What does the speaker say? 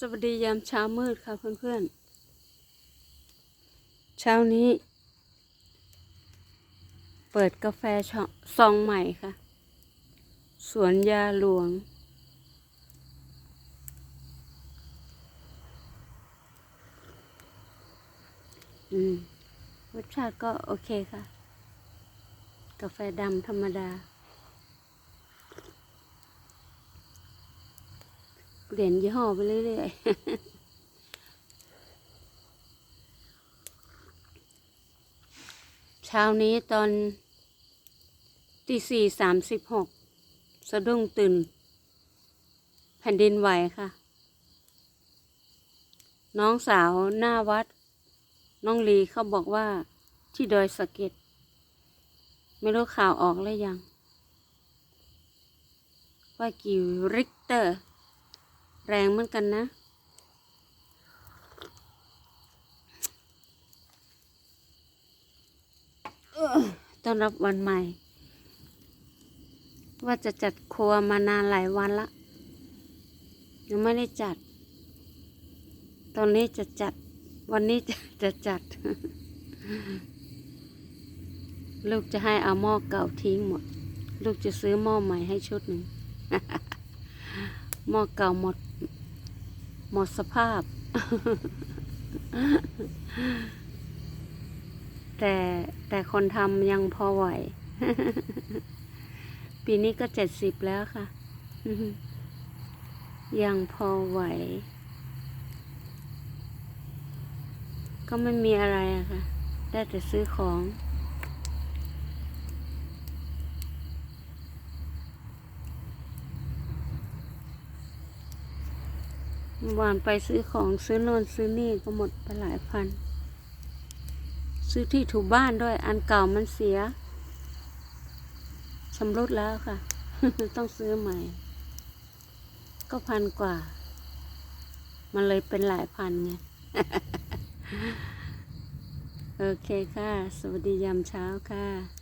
สวัสดียามเช้ามืดค่ะเพื่อนๆ เช้านี้ เปิดกาแฟซองใหม่ค่ะ สวนยาหลวง อืมรสชาติก็โอเคค่ะ กาแฟดำธรรมดา เปลี่ยนยี่ห้อไปเรื่อยๆเช้านี้ตอนตีสี่สามสิบหกสะดุ้งตื่น แผ่นดินไหวค่ะ น้องสาวหน้าวัด น้องลีเขาบอกว่าที่ดอยสะเก็ด ไม่รู้ข่าวออกแล้วยัง ว่ากี่ริกเตอร์ แรงเหมือนกันนะ ต้อนรับวันใหม่ ว่าจะจัดครัวมานานหลายวันละ ยังไม่ได้จัด ตอนนี้จะจัด วันนี้จะจะจัด ลูกจะให้เอาหม้อเก่าทิ้งหมด ลูกจะซื้อหม้อใหม่ให้ชุดหนึ่งหม้อเก่าหมด หมดสภาพ แต่แต่คนทำยังพอไหว ปีนี้ก็เจ็ดสิบแล้วค่ะ ยังพอไหว ก็ไม่มีอะไรอะค่ะ ได้แต่ซื้อของ เมื่อวานไปซื้อของซื้อโน่นซื้อนี่ก็หมดไปหลายพัน ซื้อที่ถูบ้านด้วย อันเก่ามันเสียชำรุดแล้วค่ะ ต้องซื้อใหม่ ก็พันกว่า มันเลยเป็นหลายพันไง โอเคค่ะ สวัสดียามเช้าค่ะ